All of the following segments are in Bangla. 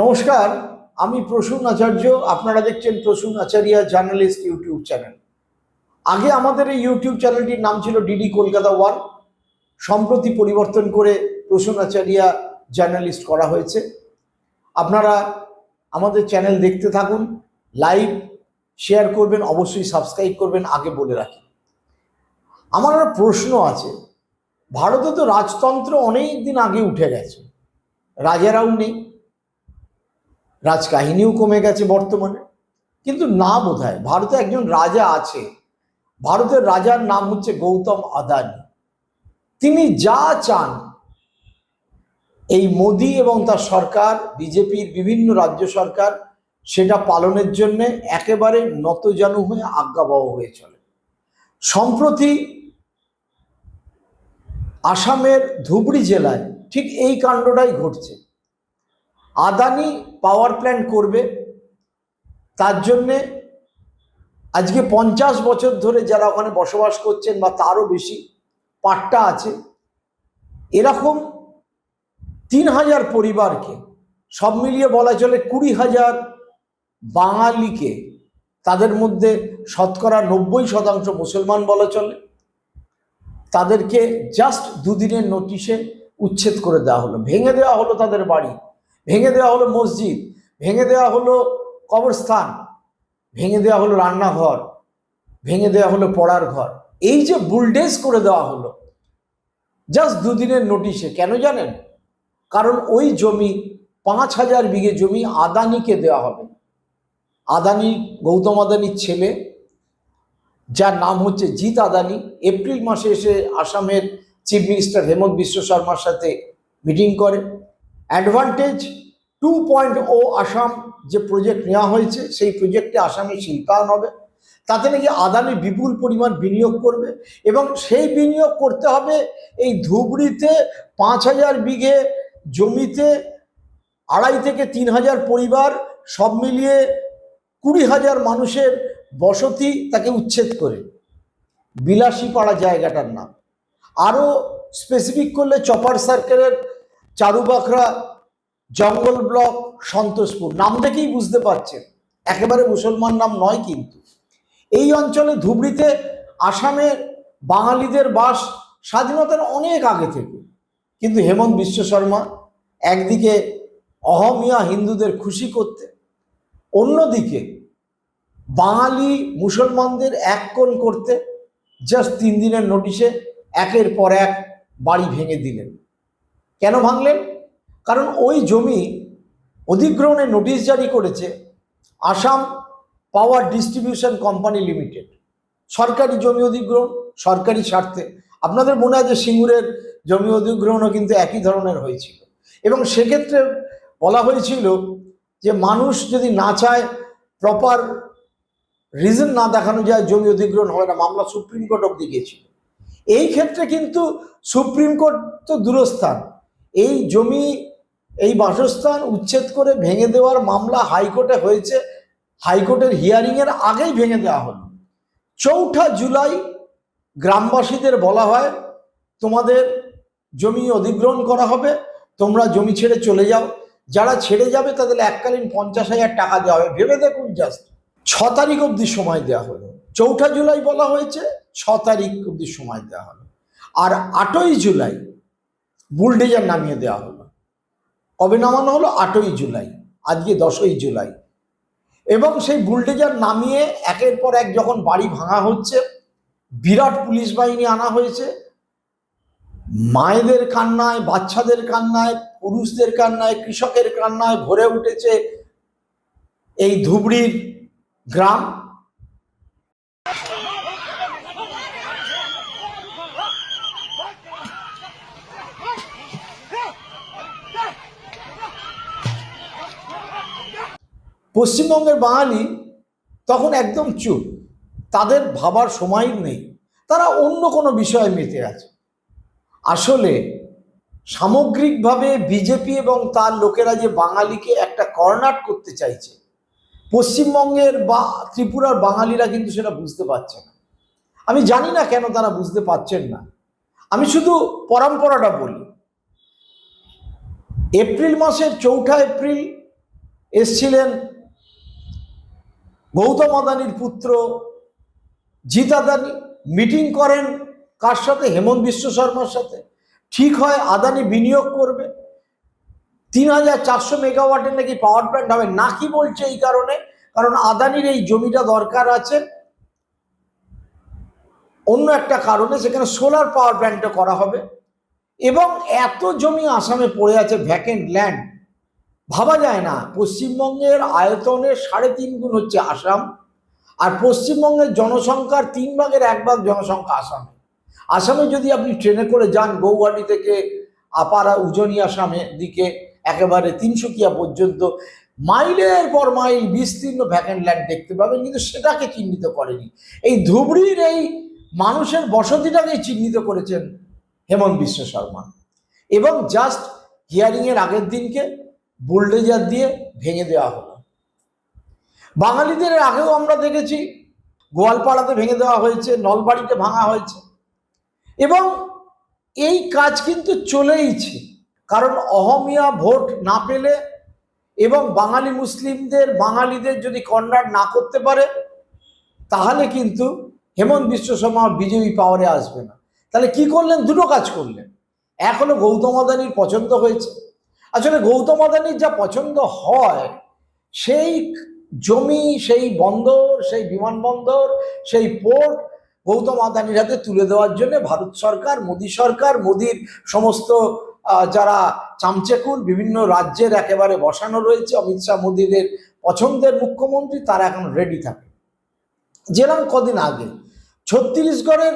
নমস্কার, আমি প্রসূন আচার্য, আপনারা দেখছেন Prasun Acharya journalist YouTube channel. আগে আমাদের এই ইউটিউব চ্যানেলটির নাম ছিল ডিডি কলকাতা ওয়ান। সম্প্রতি পরিবর্তন করে প্রসূন আচার্য জার্নালিস্ট করা হয়েছে। আপনারা আমাদের চ্যানেল দেখতে থাকুন লাইভ শেয়ার করবেন, অবশ্যই সাবস্ক্রাইব করবেন, আগে বলে রাখি। আমার একটা প্রশ্ন আছে, ভারতে তো রাজতন্ত্র অনেক দিন আগে উঠে গেছে। রাজারাও নেই। রাজকাহিনীও কমে গেছে বর্তমানে। কিন্তু না বোধহয়, ভারতে একজন রাজা আছে। ভারতের রাজার নাম হচ্ছে গৌতম আদানি। তিনি যা চান, এই মোদি এবং তার সরকার, বিজেপির বিভিন্ন রাজ্য সরকার, সেটা পালনের জন্য একেবারে নতজানু হয়ে আজ্ঞাবহ হয়ে চলে। সম্প্রতি আসামের ধুবড়ি জেলায় ঠিক এই কাণ্ডটাই ঘটছে। আদানি পাওয়ার প্ল্যান্ট করবে, তার জন্যে আজকে পঞ্চাশ বছর ধরে যারা ওখানে বসবাস করছেন বা তারও বেশি পাট্টা আছে, এরকম তিন হাজার পরিবারকে, সব মিলিয়ে বলা চলে কুড়ি হাজার বাঙালিকে তাদের মধ্যে শতকরা নব্বই শতাংশ মুসলমান বলা চলে, তাদেরকে জাস্ট দুদিনের নোটিশে উচ্ছেদ করে দেওয়া হলো, ভেঙে দেওয়া হলো তাদের বাড়ি। ভেঙে দেওয়া হলো মসজিদ, ভেঙে দেওয়া হলো কবরস্থান, ভেঙে দেওয়া হলো রান্নাঘর, ভেঙে দেওয়া হলো পড়ার ঘর। এই যে বুলডেজ করে দেওয়া হলো জাস্ট দুদিনের নোটিশে কেন জানেন? কারণ ওই জমি, পাঁচ হাজার বিঘে জমি আদানিকে দেওয়া হবে। আদানি গৌতম আদানির ছেলে, যার নাম হচ্ছে জিৎ আদানি। এপ্রিল মাসে এসে আসামের চিফ মিনিস্টার হেমন্ত বিশ্ব শর্মার সাথে মিটিং করে। Advantage two point O Assam যে প্রজেক্ট নেওয়া হয়েছে, সেই প্রজেক্টে আসামে শিল্পায়ন হবে। তাতে নাকি আদানি বিপুল পরিমাণ বিনিয়োগ করবে এবং সেই বিনিয়োগ করতে হবে এই ধুবড়িতে পাঁচ হাজার বিঘে জমিতে আড়াই থেকে তিন হাজার পরিবার সব মিলিয়ে কুড়ি হাজার মানুষের বসতি তাকে উচ্ছেদ করে। বিলাসীপাড়া জায়গাটার নাম। আরও স্পেসিফিক করলে চপার সার্কেলের চারুবাখরা জঙ্গল ব্লক, সন্তোষপুর। নাম দেখেই বুঝতে পারছেন, একেবারে মুসলমান নাম নয় কিন্তু। এই অঞ্চলে ধুবড়িতে আসামে বাঙালিদের বাস স্বাধীনতার অনেক আগে থেকে। কিন্তু হেমন্ত বিশ্ব শর্মা একদিকে অহমিয়া হিন্দুদের খুশি করতে অন্যদিকে বাঙালি মুসলমানদের এক কোণ করতে জাস্ট তিন দিনের নোটিশে একের পর এক বাড়ি ভেঙে দিলেন। কেন ভাঙলেন? কারণ ওই জমি অধিগ্রহণের নোটিশ জারি করেছে Assam power distribution company limited. সরকারি জমি অধিগ্রহণ, সরকারি স্বার্থে। আপনাদের মনে আছে সিঙ্গুরের জমি অধিগ্রহণও কিন্তু একই ধরনের হয়েছিল। এবং সেক্ষেত্রে বলা হয়েছিল যে মানুষ যদি না চায় প্রপার রিজন না দেখানো যায় জমি অধিগ্রহণ হবে না, মামলা সুপ্রিম কোর্ট অব্দি গিয়েছিল। এই ক্ষেত্রে কিন্তু সুপ্রিম কোর্ট তো দূরস্থান। এই জমি, এই বাসস্থান উচ্ছেদ করে ভেঙে দেওয়ার মামলা হাইকোর্টে হয়েছে। হাইকোর্টের হিয়ারিংয়ের আগেই ভেঙে দেওয়া হলো। চৌঠা জুলাই গ্রামবাসীদের বলা হয়, তোমাদের জমি অধিগ্রহণ করা হবে, তোমরা জমি ছেড়ে চলে যাও। যারা ছেড়ে যাবে, তাদের এককালীন পঞ্চাশ হাজার টাকা দেওয়া হবে। ভেবে দেখুন জাস্ট, ছ তারিখ অবধি সময় দেওয়া হলো। চৌঠা জুলাই বলা হয়েছে, ছ তারিখ অবধি সময় দেওয়া হলো। আর আটই জুলাই বুলডেজার নামিয়ে দেওয়া হলো। কবে নামানো হলো? আটই জুলাই। আজকে দশই জুলাই। এবং সেই বুলডেজার নামিয়ে একের পর এক যখন বাড়ি ভাঙা হচ্ছে, বিরাট পুলিশ বাহিনী আনা হয়েছে। মায়েদের কান্নায়, বাচ্চাদের কান্নায়, পুরুষদের কান্নায়, কৃষকের কান্নায় ভরে উঠেছে এই ধুবড়ির গ্রাম। পশ্চিমবঙ্গের বাঙালি তখন একদম চুপ। তাদের ভাবার সময় নেই। তারা অন্য কোনো বিষয়ে মেতে আছে। আসলে সামগ্রিকভাবে বিজেপি এবং তার লোকেরা যে বাঙালিকে একটা কর্নার করতে চাইছে, পশ্চিমবঙ্গের বা ত্রিপুরার বাঙালিরা কিন্তু সেটা বুঝতে পারছে না। আমি জানি না কেন তারা বুঝতে পারছেন না। আমি শুধু পরম্পরাটা বলি। এপ্রিল মাসের চৌঠা এপ্রিল এসছিলেন গৌতম আদানির পুত্র জিত আদানি মিটিং করেন কার সাথে? হেমন্ত বিশ্ব শর্মার সাথে। ঠিক হয় আদানি বিনিয়োগ করবে। তিন হাজার চারশো মেগাওয়াটের নাকি পাওয়ার প্ল্যান্ট হবে। নাকি বলছে এই কারণে? কারণ আদানির এই জমিটা দরকার আছে। অন্য একটা কারণে সেখানে সোলার পাওয়ার প্ল্যান্টটা করা হবে। এবং এত জমি আসামে পড়ে আছে ভ্যাকেন্ট ল্যান্ড ভাবা যায় না। পশ্চিমবঙ্গের আয়তনের সাড়ে তিন গুণ হচ্ছে আসাম আর পশ্চিমবঙ্গের জনসংখ্যার তিন ভাগের এক ভাগ জনসংখ্যা আসামে। আসামে যদি আপনি ট্রেনে করে যান, গৌহাটি থেকে আপারা, উজনি আসামের দিকে একেবারে তিনসুকিয়া পর্যন্ত মাইলের পর মাইল বিস্তীর্ণ ভ্যাকেন্ট ল্যান্ড দেখতে পাবেন, কিন্তু সেটাকে চিহ্নিত করেনি। এই ধুবড়ির এই মানুষের বসতিটাকেই চিহ্নিত করেছেন হেমন্ত বিশ্ব শর্মা। এবং জাস্ট হিয়ারিংয়ের আগের দিনকে বুলডেজার দিয়ে ভেঙে দেওয়া হলো। বাঙালিদের আগেও আমরা দেখেছি গোয়ালপাড়াতে ভেঙে দেওয়া হয়েছে, নলবাড়িতে ভাঙা হয়েছে। এবং এই কাজ কিন্তু চলেইছে, কারণ অহমিয়া ভোট না পেলে এবং বাঙালি মুসলিমদের, বাঙালিদের যদি কর্নার না করতে পারে, তাহলে কিন্তু হেমন্ত বিশ্ব শর্মা বিজেপি পাওয়ারে আসবে না। তাহলে কি করলেন? দুটো কাজ করলেন। হলো গৌতম আদানির পছন্দ হয়েছে আসলে গৌতম আদানির যা পছন্দ হয়, সেই জমি, সেই বন্দর, সেই বিমানবন্দর, সেই পোর্ট গৌতম আদানির হাতে তুলে দেওয়ার জন্য ভারত সরকার, মোদী সরকার, মোদীর সমস্ত যারা চামচেকুল, বিভিন্ন রাজ্যের একেবারে বসানো রয়েছে, অমিত শাহ মোদীদের পছন্দের মুখ্যমন্ত্রী, তারা এখন রেডি থাকে। যেরকম কদিন আগে ছত্তিশগড়ের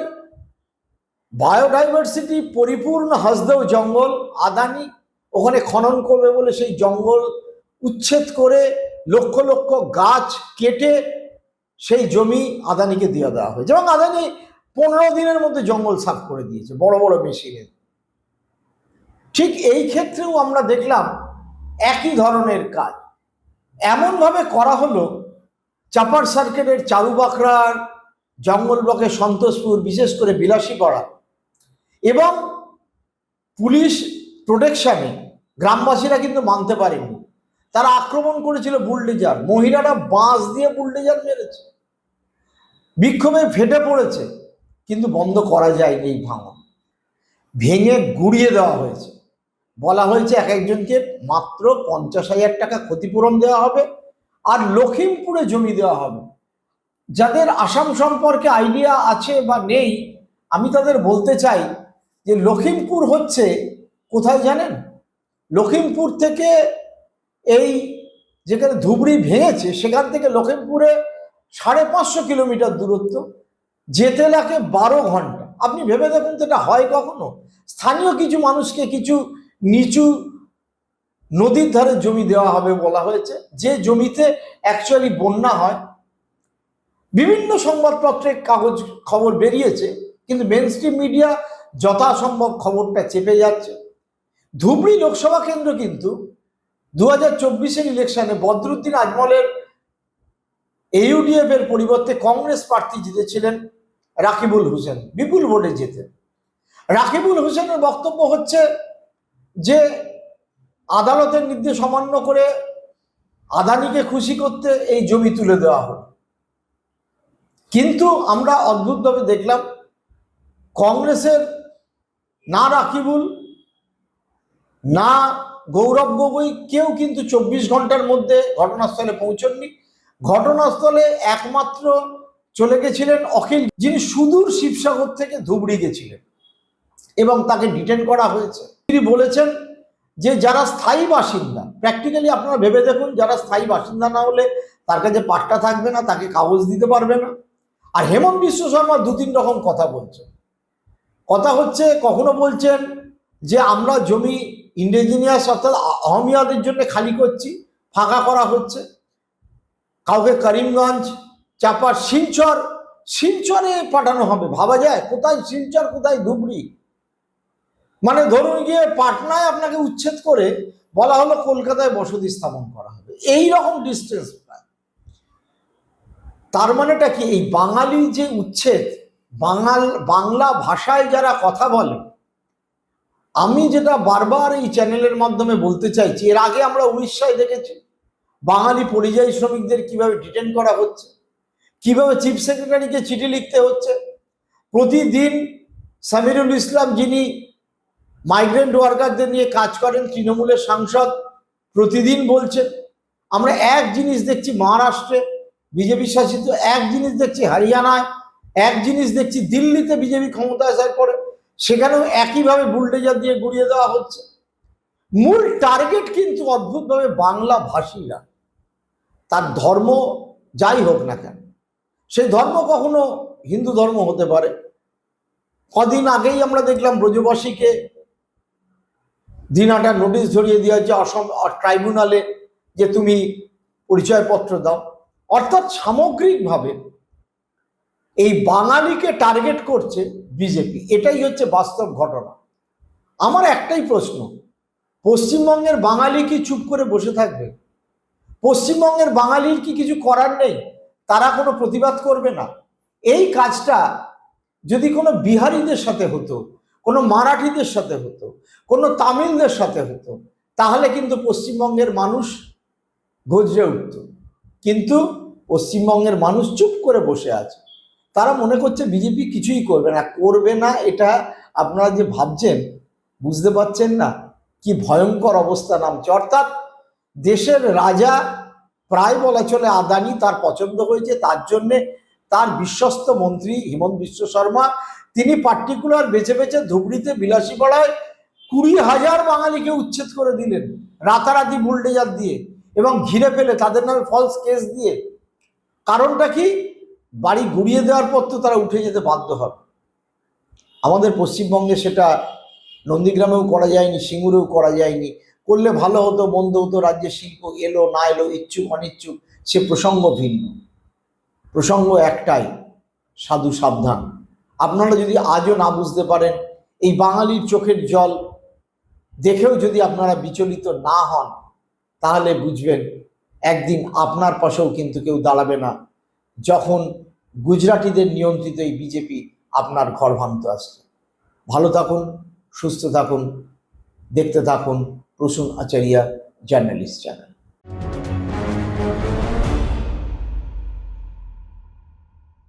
বায়োডাইভার্সিটি পরিপূর্ণ হাসদেও জঙ্গল, আদানি ওখানে খনন করবে বলে সেই জঙ্গল উচ্ছেদ করে লক্ষ লক্ষ গাছ কেটে সেই জমি আদানিকে দিয়ে দেওয়া হয়েছে। এবং আদানি পনেরো দিনের মধ্যে জঙ্গল সাফ করে দিয়েছে, বড় বড় মেশিনে। ঠিক এই ক্ষেত্রেও আমরা দেখলাম একই ধরনের কাজ। এমনভাবে করা হলো, চাপার সার্কেটের চারুবাকরার জঙ্গল ব্লকের সন্তোষপুর, বিশেষ করে বিলাসীপাড়া। এবং পুলিশ প্রোটেকশনে গ্রামবাসীরা কিন্তু মানতে পারেনি তারা আক্রমণ করেছিল বুলডেজার। মহিলারা বাঁশ দিয়ে বুলডেজার মেরেছে। বিক্ষোভে ফেটে পড়েছে, কিন্তু বন্ধ করা যায়নি এই ভাঙন। ভেঙে গুড়িয়ে দেওয়া হয়েছে। বলা হয়েছে এক একজনকে মাত্র পঞ্চাশ হাজার টাকা ক্ষতিপূরণ দেওয়া হবে আর লখিমপুরে জমি দেওয়া হবে। যাদের আসাম সম্পর্কে আইডিয়া আছে বা নেই, আমি তাদের বলতে চাই যে লখিমপুর হচ্ছে কোথায় জানেন? লখিমপুর থেকে এই যেখানে ধুবড়ি ভেঙেছে, সেখান থেকে লখিমপুরে সাড়ে পাঁচশো কিলোমিটার দূরত্ব, যেতে লাগে বারো ঘণ্টা। আপনি ভেবে দেখুন তো এটা হয় কখনো? স্থানীয় কিছু মানুষকে কিছু নিচু নদীর ধারে জমি দেওয়া হবে বলা হয়েছে। যে জমিতে অ্যাকচুয়ালি বন্যা হয়, বিভিন্ন সংবাদপত্রে কাগজ খবর বেরিয়েছে, কিন্তু মেন স্ট্রিম মিডিয়া যথাসম্ভব খবরটা চেপে যাচ্ছে। ধুবড়ি লোকসভা কেন্দ্র কিন্তু দু হাজার চব্বিশের ইলেকশনে বদরুদ্দিন আজমলের এর পরিবর্তে কংগ্রেস প্রার্থী জিতেছিলেন রাকিবুল হোসেন, বিপুল ভোটে জেতেন রাকিবুল হোসেনের বক্তব্য হচ্ছে যে, আদালতের নির্দেশ অমান্য করে আদানিকে খুশি করতে এই জমি তুলে দেওয়া হলো। কিন্তু আমরা অদ্ভুতভাবে দেখলাম, কংগ্রেসের না রাকিবুল না, গৌরব গগৈ কেউ কিন্তু চব্বিশ ঘণ্টার মধ্যে ঘটনাস্থলে পৌঁছননি। ঘটনাস্থলে একমাত্র চলে গেছিলেন অখিল, যিনি সুদূর শিবসাগর থেকে ধুবড়ি গেছিলেন এবং তাকে ডিটেন করা হয়েছে। তিনি বলেছেন যে, যারা স্থায়ী বাসিন্দা প্র্যাকটিক্যালি আপনারা ভেবে দেখুন, যারা স্থায়ী বাসিন্দা না হলে তার কাছে পাট্টা থাকবে না, তাকে কাগজ দিতে পারবে না। আর হেমন্ত বিশ্ব শর্মা দু তিন রকম কথা বলছেন। কথা হচ্ছে, কখনো বলছেন যে, আমরা জমি ইন্ডিজিনিয়াস অর্থাৎ অহমিয়াদের জন্য খালি করছি, ফাঁকা করা হচ্ছে। কাউকে করিমগঞ্জ, চাপার শিলচর, শিলচরে পাঠানো হবে, ভাবা যায়। কোথায় শিলচর, কোথায় ধুবড়ি? মানে ধরুন গিয়ে পাটনায় আপনাকে উচ্ছেদ করে বলা হলো কলকাতায় বসতি স্থাপন করা হবে। এই রকম ডিস্টেন্স প্রায়। তার মানেটা কি? এই বাঙালি যে উচ্ছেদ, বাঙাল, বাংলা ভাষায় যারা কথা বলে আমি যেটা বারবার এই চ্যানেলের মাধ্যমে বলতে চাইছি, এর আগে আমরা উড়িষ্যায় দেখেছি, বাঙালি পরিযায়ী শ্রমিকদের কীভাবে ডিটেন করা হচ্ছে, কীভাবে চিফ সেক্রেটারিকে চিঠি লিখতে হচ্ছে। প্রতিদিন সামিরুল ইসলাম যিনি মাইগ্রেন্ট ওয়ার্কারদের নিয়ে কাজ করেন, তৃণমূলের সাংসদ, প্রতিদিন বলছেন, আমরা এক জিনিস দেখছি মহারাষ্ট্রে বিজেপি শাসিত, এক জিনিস দেখছি হরিয়ানায়, এক জিনিস দেখছি দিল্লিতে বিজেপি ক্ষমতা আসার পরে সেখানেও একইভাবে বুলডেজার দিয়ে গুড়িয়ে দেওয়া হচ্ছে। মূল টার্গেট কিন্তু অদ্ভুতভাবে বাংলা ভাষীরা। তার ধর্ম যাই হোক না কেন, সেই ধর্ম কখনো হিন্দু ধর্ম হতে পারে। কদিন আগেই আমরা দেখলাম ব্রজবাসীকে দিনাটা নোটিশ ধরিয়ে দেওয়া হচ্ছে অসম ট্রাইব্যুনালে যে তুমি পরিচয়পত্র দাও। অর্থাৎ সামগ্রিকভাবে এই বাঙালিকে টার্গেট করছে বিজেপি। এটাই হচ্ছে বাস্তব ঘটনা। আমার একটাই প্রশ্ন, পশ্চিমবঙ্গের বাঙালি কি চুপ করে বসে থাকবে? পশ্চিমবঙ্গের বাঙালির কি কিছু করার নেই? তারা কোনো প্রতিবাদ করবে না। এই কাজটা যদি কোনো বিহারিদের সাথে হতো, কোনো মারাঠিদের সাথে হতো, কোনো তামিলদের সাথে হতো, তাহলে কিন্তু পশ্চিমবঙ্গের মানুষ গজরে উঠত। কিন্তু পশ্চিমবঙ্গের মানুষ চুপ করে বসে আছে। তারা মনে করছে বিজেপি কিছুই করবে না। করবে না এটা আপনারা যে ভাবছেন, বুঝতে পারছেন না কি ভয়ঙ্কর অবস্থা নামছে। অর্থাৎ দেশের রাজা প্রায় বলা চলে আদানি তার পছন্দ হয়েছে, তার জন্যে তার বিশ্বস্ত মন্ত্রী হিমন্ত বিশ্ব শর্মা, তিনি পার্টিকুলার বেছে বেছে ধুবড়িতে বিলাসী পাড়ায় কুড়ি হাজার বাঙালিকে উচ্ছেদ করে দিলেন রাতারাতি বুলডেজার দিয়ে এবং ঘিরে ফেলে, তাদের নামে ফলস কেস দিয়ে। কারণটা কি? বাড়ি গুড়িয়ে দেওয়ার পর তো তারা উঠে যেতে বাধ্য হবে। আমাদের পশ্চিমবঙ্গে সেটা নন্দীগ্রামেও করা যায়নি, সিঙ্গুরেও করা যায়নি। করলে ভালো হতো, বন্ধ হতো রাজ্যে শিল্প এলো, না এলো, ইচ্ছুক, অনিচ্ছুক, সে প্রসঙ্গ ভিন্ন। প্রসঙ্গ একটাই, সাধু সাবধান। আপনারা যদি আজও না বুঝতে পারেন, এই বাঙালির চোখের জল দেখেও যদি আপনারা বিচলিত না হন, তাহলে বুঝবেন, একদিন আপনার পাশেও কিন্তু কেউ দাঁড়াবে না। যখন গুজরাটিদের নিয়ন্ত্রিত এই বিজেপি আপনার ঘর ভাঙতে আসছে ভালো থাকুন, সুস্থ থাকুন, দেখতে থাকুন প্রসূন আচারিয়া, জার্নালিস্ট চ্যানেল